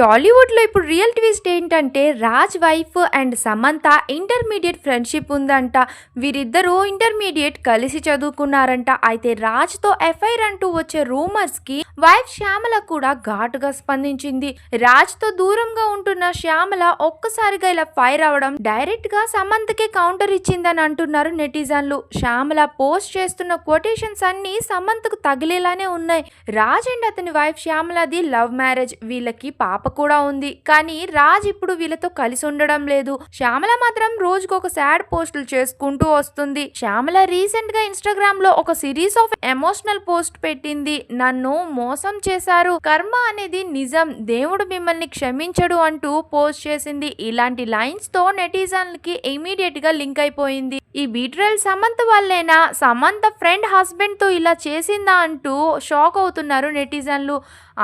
టాలీవుడ్లో ఇప్పుడు real twist ఏంటంటే Raj wife and Samantha intermediate friendship ఉందంట. వీరిద్దరూ ఇంటర్మీడియట్ కలిసి చదువుకున్నారంట. అయితే రాజ్తో ఎఫ్ఐఆర్ అంటూ వచ్చే రూమర్స్కి వైఫ్ శ్యామల కూడా ఘాటుగా స్పందించింది. రాజ్తో దూరంగా ఉంటున్న శ్యామల ఒక్కసారిగా ఇలా ఫైర్ అవడం డైరెక్ట్గా సమంతకే కౌంటర్ ఇచ్చిందని అంటున్నారు నెటిజన్లు. శ్యామల పోస్ట్ చేస్తున్న కొటేషన్స్ అన్ని సమంతకు తగిలేలానే ఉన్నాయి. రాజ్ అండ్ అతని వైఫ్ శ్యామలది లవ్ మ్యారేజ్. వీళ్ళకి పాప కూడా ఉంది. కానీ రాజ్ ఇప్పుడు వీళ్ళతో కలిసి ఉండడం లేదు. శ్యామల మాత్రం రోజుకు ఒక సాడ్ పోస్టులు చేసుకుంటూ వస్తుంది. శ్యామల రీసెంట్గా ఇన్స్టాగ్రామ్లో ఒక సిరీస్ ఆఫ్ ఎమోషనల్ పోస్ట్ పెట్టింది. నన్ను మో మోసం చేశారు. కర్మ అనేది నిజం. దేవుడు మిమ్మల్ని క్షమించడు అంటూ పోస్ట్ చేసింది. ఇలాంటి లైన్స్తో నెటిజన్లకి ఇమీడియట్గా లింక్ అయిపోయింది. ఈ బీట్రల్ సమంత వల్లేనా? సమంత ఫ్రెండ్ హస్బెండ్తో ఇలా చేసిందా అంటూ షాక్ అవుతున్నారు నెటిజన్లు.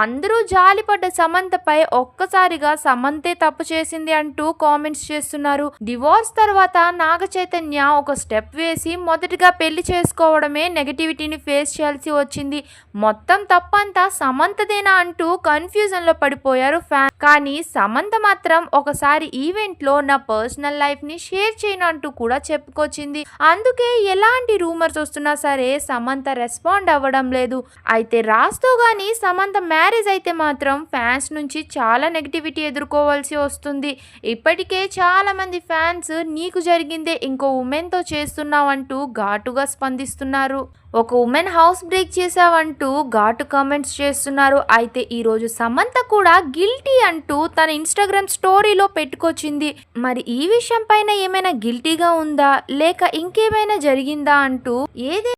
అందరూ జాలిపడ్డ సమంతపై ఒక్కసారిగా సమంతే తప్పు చేసింది అంటూ కామెంట్స్ చేస్తున్నారు. డివోర్స్ తర్వాత నాగ చైతన్య ఒక స్టెప్ వేసి మొదటిగా పెళ్ళి చేసుకోవడమే నెగటివిటీని ఫేస్ చేయాల్సి వచ్చింది. మొత్తం తప్పంతా సమంతదేనా అంటూ కన్ఫ్యూజన్లో పడిపోయారు ఫ్యాన్ కానీ సమంత మాత్రం ఒకసారి ఈవెంట్లో నా పర్సనల్ లైఫ్ని షేర్ చేయను అంటూ కూడా చెప్పుకొచ్చింది. అందుకే ఎలాంటి రూమర్స్ వస్తున్నా సరే సమంత రెస్పాండ్ అవ్వడం లేదు. అయితే రాస్తో గానీ సమంత మ్యారేజ్ అయితే మాత్రం ఫ్యాన్స్ నుంచి చాలా నెగిటివిటీ ఎదుర్కోవాల్సి వస్తుంది. ఇప్పటికే చాలా మంది ఫ్యాన్స్ నీకు జరిగిందే ఇంకో ఉమెన్తో చేస్తున్నావు అంటూ ఘాటుగా స్పందిస్తున్నారు. ఒక ఉమెన్ హౌస్ బ్రేక్ చేశావంటూ ఘాటు కామెంట్స్ చేస్తున్నారు. అయితే ఈరోజు సమంత కూడా గిల్టీ అంటూ తన ఇన్స్టాగ్రామ్ స్టోరీలో పెట్టుకొచ్చింది. మరి ఈ విషయం పైన ఏమైనా గిల్టీగా ఉందా? లేక ఇంకేమైనా జరిగిందా అంటూ ఏదే